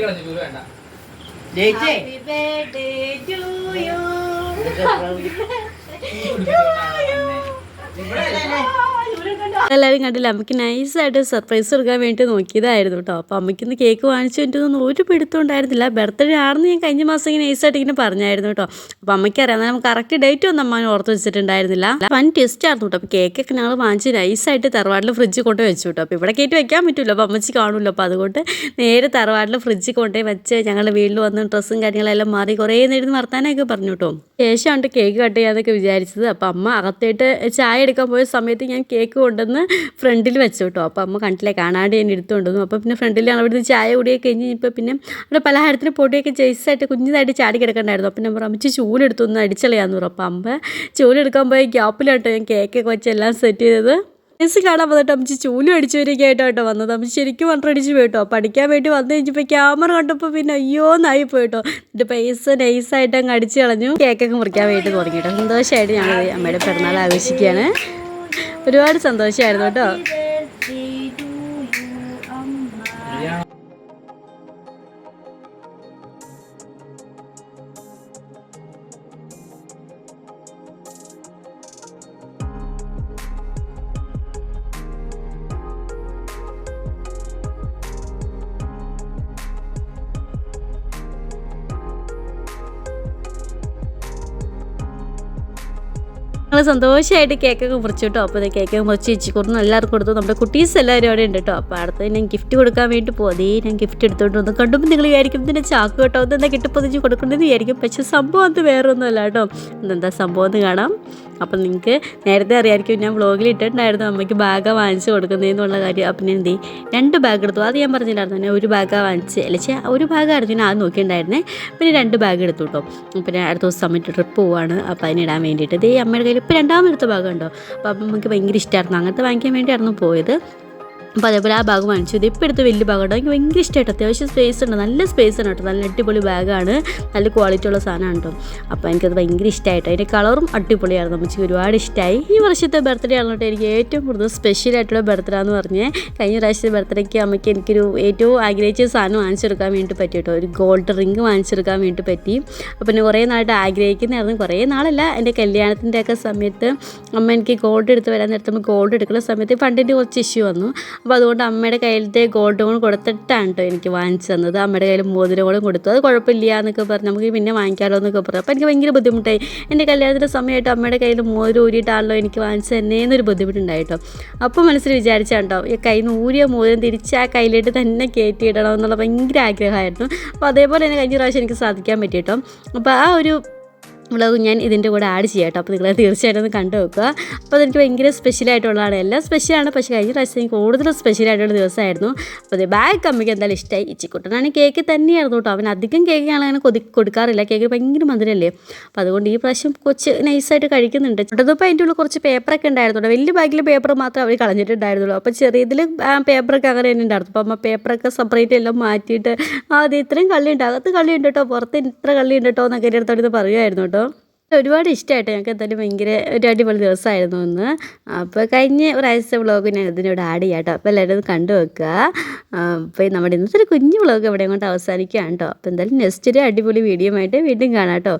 ഇവിടെ എല്ലാവരും കണ്ടില്ല? അമ്മയ്ക്ക് നൈസായിട്ട് സർപ്രൈസ് കൊടുക്കാൻ വേണ്ടി നോക്കിയതായിരുന്നു കേട്ടോ അപ്പോൾ അമ്മയ്ക്കൊന്ന് കേക്ക് വാങ്ങിച്ചു വേണ്ടിയൊന്നും ഒരു പിടുത്തം ഉണ്ടായിരുന്നില്ല. ബർത്ത്ഡേ ആണെന്ന് ഞാൻ കഴിഞ്ഞ മാസം ഇങ്ങനെ നൈസായിട്ട് ഇങ്ങനെ പറഞ്ഞായിരുന്നു കേട്ടോ അപ്പോൾ അമ്മയ്ക്ക് അറിയാം നമുക്ക് കറക്റ്റ് ഡേറ്റ് ഒന്നും അമ്മ ഓർത്ത് വെച്ചിട്ടുണ്ടായിരുന്നില്ല. വൺ ടെസ്റ്റ് ആയിരുന്നു കേട്ടോ അപ്പോൾ കേക്കൊക്കെ ഞങ്ങൾ വാങ്ങിച്ച് നൈസായിട്ട് തറവാട്ടിൽ ഫ്രിഡ്ജ് കൊണ്ട് വെച്ചു കേട്ടോ അപ്പോൾ ഇവിടെ കയറ്റി വെക്കാൻ പറ്റില്ല അപ്പോൾ അമ്മച്ചി കാണുമല്ലോ അപ്പോൾ അതുകൊണ്ട് നേരെ തറവാട്ടിൽ ഫ്രിഡ്ജ് കൊണ്ടുപോയി വെച്ച് ഞങ്ങളുടെ വീട്ടിൽ വന്ന് ഡ്രസ്സും കാര്യങ്ങളെല്ലാം മാറി കുറേ നേരം വർത്താനൊക്കെ പറഞ്ഞു കേട്ടോ ശേഷമാണ് കേക്ക് കട്ട് ചെയ്യാന്നൊക്കെ വിചാരിച്ചത്. അപ്പോൾ അമ്മ അകത്തേട്ട് ചായ എടുക്കാൻ പോയ സമയത്ത് ഞാൻ കേക്ക് കൊണ്ടുവന്ന് ഫ്രണ്ടിൽ വെച്ചു കേട്ടോ. അപ്പോൾ അമ്മ കണ്ടില്ലേ കാണാണ്ട് ഞാൻ എടുത്തുകൊണ്ട് വന്നു. അപ്പോൾ പിന്നെ ഫ്രണ്ടിൽ അവിടുന്ന് ചായ കുടിയൊക്കെ കഴിഞ്ഞ് ഇപ്പോൾ പിന്നെ അവിടെ പലഹാരത്തിന് പൊടിയൊക്കെ ജയ്സായിട്ട് കുഞ്ഞിതായിട്ട് ചാടി കിടക്കണ്ടായിരുന്നു. അപ്പം ഞാൻ പറഞ്ഞു അമ്മച്ചി ചൂലെടുത്തു ഒന്ന് അടിച്ചളയാന്ന് പറഞ്ഞു അപ്പോൾ അമ്മ ചൂലെടുക്കാൻ പോയി ഗ്യാപ്പിലാട്ടോ ഞാൻ കേക്കൊക്കെ വെച്ച് എല്ലാം സെറ്റ് ചെയ്തത്. മിസ് കാണാൻ വന്നിട്ട് അമ്മച്ചി ചൂലും അടിച്ചു വരികയായിട്ടോ കേട്ടോ വന്നത്. അമ്മച്ചി ശരിക്കും വണ്ടടിച്ച് പോയിട്ടോ പഠിക്കാൻ വേണ്ടി വന്നു കഴിഞ്ഞപ്പോൾ ക്യാമറ കണ്ടപ്പോൾ പിന്നെ അയ്യോ എന്നായി പോയിട്ടോ എന്നിട്ട് പൈസ നൈസായിട്ട് അങ്ങ് അടിച്ച് കളഞ്ഞു. കേക്കൊക്കെ മുറിക്കാൻ വേണ്ടി തുടങ്ങിയിട്ടോ സന്തോഷമായിട്ട് ഞങ്ങൾ അമ്മയുടെ പിറന്നാൾ ആഘോഷിക്കുകയാണ്. ഒരുപാട് സന്തോഷമായിരുന്നു കേട്ടോ. ഞങ്ങൾ സന്തോഷമായിട്ട് കേക്കൊക്കെ മുറിച്ചു കേട്ടോ. അപ്പോൾ കേക്കൊക്കെ മുറിച്ച് ഇച്ചിക്കൂടുന്നു എല്ലാവർക്കും കൊടുത്തു. നമ്മുടെ കുട്ടീസ് എല്ലാവരും അവിടെ ഉണ്ട് കേട്ടോ. അപ്പോൾ അടുത്ത് ഞാൻ ഗിഫ്റ്റ് കൊടുക്കാൻ വേണ്ടി പോകും അതേ ഞാൻ ഗിഫ്റ്റ് എടുത്തോണ്ട് വന്നു കണ്ടുമ്പോൾ നിങ്ങൾ വിചാരിക്കും ഇതിന്റെ ചാക്ക് കേട്ടോ. ഇതെന്താ കിട്ടിപ്പൊതിച്ച് കൊടുക്കേണ്ടത് വിചാരിക്കും. പക്ഷേ സംഭവം അത് വേറെ ഒന്നുമല്ല കേട്ടോ. ഇതെന്താ സംഭവം എന്ന് കാണാം. അപ്പം നിങ്ങൾക്ക് നേരത്തെ അറിയാമായിരിക്കും ഞാൻ വ്ളോഗിൽ ഇട്ടിട്ടുണ്ടായിരുന്നു. അമ്മയ്ക്ക് ബാഗാണ് വാങ്ങിച്ച് കൊടുക്കുന്നതെന്നുള്ള കാര്യം. അപ്പം എന്ത് ചെയ്യും? രണ്ട് ബാഗ് എടുത്തു. അത് ഞാൻ പറഞ്ഞില്ലായിരുന്നു ഞാൻ ഒരു ബാഗാണ് വാങ്ങിച്ച്. അല്ലെങ്കിൽ ഒരു ബാഗായിരുന്നു ഞാൻ അത് നോക്കിയിട്ടുണ്ടായിരുന്നേ. പിന്നെ രണ്ട് ബാഗ് എടുത്തു കേട്ടോ പിന്നെ അടുത്ത ദിവസം അമ്മയ്ക്ക് ട്രിപ്പ് പോവാണ്. അപ്പം അതിനിടാൻ വേണ്ടിയിട്ട്. ദേ അമ്മയുടെ കയ്യിൽ ഇപ്പോൾ രണ്ടാമത്തെ ഭാഗം ഉണ്ടോ? അപ്പോൾ അപ്പം നമുക്ക് ഭയങ്കര ഇഷ്ടമായിരുന്നു അങ്ങനത്തെ വാങ്ങിക്കാൻ വേണ്ടിയായിരുന്നു പോയത്. അപ്പോൾ അതേപോലെ ആ ബാഗ് വാങ്ങിച്ചു. ഇത് ഇപ്പോൾ എടുത്ത് വലിയ ബാഗുണ്ടോ എനിക്ക് ഭയങ്കര ഇഷ്ടമായിട്ട് അത്യാവശ്യം സ്പേസ് ഉണ്ട്. നല്ല സ്പേസ് ആണ് കേട്ടോ. നല്ല അടിപൊളി ബാഗാണ് നല്ല ക്വാളിറ്റി ഉള്ള സാധനമാണ് കേട്ടോ. അപ്പോൾ എനിക്കത് ഭയങ്കര ഇഷ്ടമായിട്ട് അതിന്റെ കളറും അടിപൊളിയായിരുന്നു. നമുക്ക് ഒരുപാട് ഇഷ്ടമായി ഈ വർഷത്തെ ബർത്ത്ഡേ ആണ് കേട്ടോ എനിക്ക് ഏറ്റവും കൂടുതൽ സ്പെഷ്യൽ ആയിട്ടുള്ള ബർത്ത്ഡേ എന്ന് പറഞ്ഞ്. കഴിഞ്ഞ പ്രാവശ്യത്തെ ബർത്ത്ഡേക്ക് അമ്മയ്ക്ക് എനിക്കൊരു ഏറ്റവും ആഗ്രഹിച്ച സാധനം വാങ്ങിച്ചെടുക്കാൻ വേണ്ടി പറ്റി കേട്ടോ. ഒരു ഗോൾഡ് റിങ് വാങ്ങിച്ചെടുക്കാൻ വേണ്ടി പറ്റി. അപ്പോൾ പിന്നെ കുറേ നാളായിട്ട് ആഗ്രഹിക്കുന്നതായിരുന്നു കുറേ നാളല്ല എന്റെ കല്യാണത്തിന്റെ ഒക്കെ സമയത്ത് അമ്മ എനിക്ക് ഗോൾഡ് എടുത്ത് വരാൻ നേരത്തുമ്പോൾ ഗോൾഡ് എടുക്കുന്ന സമയത്ത് ഫണ്ടിന്റെ കുറച്ച് ഇഷ്യൂ വന്നു. അപ്പോൾ അതുകൊണ്ട് അമ്മയുടെ കയ്യിലത്തെ ഗോൾഡ് കൂടെ കൊടുത്തിട്ടാണ് കേട്ടോ എനിക്ക് വാങ്ങിച്ചു തന്നത് അമ്മയുടെ കയ്യിൽ മോതിരം കൂടെ കൊടുത്തു. അത് കുഴപ്പമില്ല എന്നൊക്കെ പറഞ്ഞ്. നമുക്ക് പിന്നെ വാങ്ങിക്കാമല്ലോ എന്നൊക്കെ പറഞ്ഞു. അപ്പോൾ എനിക്ക് ഭയങ്കര ബുദ്ധിമുട്ടായി. എന്റെ കല്യാണത്തിന്റെ സമയമായിട്ട് അമ്മയുടെ കയ്യിൽ മോതിരം ഊരിയിട്ടാണല്ലോ എനിക്ക് വാങ്ങിച്ചു തന്നേന്നൊരു ബുദ്ധിമുട്ടുണ്ടായി കേട്ടോ അപ്പോൾ മനസ്സിൽ വിചാരിച്ചാണ്ടോ ഈ കയ്യിൽ നിന്ന് ഊരിയ മോതിരം തിരിച്ച് ആ കയ്യിലിട്ട് തന്നെ കയറ്റിയിടണം എന്നുള്ള ഭയങ്കര ആഗ്രഹമായിരുന്നു. അപ്പോൾ അതേപോലെ തന്നെ കഴിഞ്ഞ പ്രാവശ്യം എനിക്ക് സാധിക്കാൻ പറ്റി കേട്ടോ അപ്പോൾ ആ ഒരു വ്ളോഗ് ഞാൻ ഇതിന്റെ കൂടെ ആഡ് ചെയ്യാം കേട്ടോ അപ്പോൾ നിങ്ങൾ തീർച്ചയായിട്ടും ഒന്ന് കണ്ടു വെക്കുക അപ്പോൾ അതെനിക്ക് ഭയങ്കര സ്പെഷ്യലായിട്ടുള്ളതാണ് എല്ലാം സ്പെഷ്യലാണ് പക്ഷേ കഴിഞ്ഞ പ്രാവശ്യം എനിക്ക് കൂടുതൽ സ്പെഷ്യലായിട്ടുള്ള ദിവസമായിരുന്നു. അപ്പോൾ അത് ബാഗ് അമ്മയ്ക്ക് എന്തായാലും ഇഷ്ടമായി ഇച്ചിക്കുട്ടനാണ് കേക്ക് തന്നെയായിരുന്നു കേട്ടോ. അവൻ അധികം കേക്ക് ഞങ്ങളങ്ങനെ കൊതി കൊടുക്കാറില്ല. കേക്ക് ഭയങ്കര മധുരമല്ലേ അപ്പോൾ അതുകൊണ്ട് ഈ പ്രാവശ്യം കൊച്ച് നൈസായിട്ട് കഴിക്കുന്നുണ്ട്. ചുട്ടതപ്പോൾ അതിന്റെ ഉള്ളിൽ കുറച്ച് പേപ്പറൊക്കെ ഉണ്ടായിരുന്നു വലിയ ബാഗിൽ പേപ്പർ മാത്രം അവർ കളഞ്ഞിട്ടുണ്ടായിരുന്നുള്ളൂ. അപ്പോൾ ചെറിയതിൽ പേപ്പറൊക്കെ അങ്ങനെ തന്നെ ഉണ്ടായിരുന്നു. അപ്പോൾ അമ്മ പേപ്പറൊക്കെ സെപ്പറേറ്റ് എല്ലാം മാറ്റിയിട്ട് അത് ഇത്രയും കള്ളി ഉണ്ട് അകത്ത് കള്ളി ഉണ്ട് കേട്ടോ. പുറത്ത് ഇത്ര കള്ളി ഉണ്ട് കേട്ടോ എന്നൊക്കെ എന്റെ അടുത്തോട് പറയുമായിരുന്നു കേട്ടോ. ഒരുപാട് ഇഷ്ടമായിട്ട് ഞങ്ങൾക്ക് എന്തായാലും ഭയങ്കര ഒരു അടിപൊളി ദിവസമായിരുന്നു ഒന്ന് അപ്പോൾ കഴിഞ്ഞ പ്രാവശ്യത്തെ വ്ളോഗ് ഞാൻ ഇതിനോട് ആഡ് ചെയ്യാം കേട്ടോ അപ്പോൾ എല്ലാവരും കണ്ടു വെക്കുക അപ്പോൾ നമ്മുടെ ഇന്നത്തെ ഒരു കുഞ്ഞു വ്ളോഗ് ഇവിടെ കൊണ്ട് അവസാനിക്കുകയാണ് കേട്ടോ. അപ്പോൾ എന്തായാലും നെക്സ്റ്റ് ഒരു അടിപൊളി വീഡിയോ ആയിട്ട് വീണ്ടും കാണാം കേട്ടോ.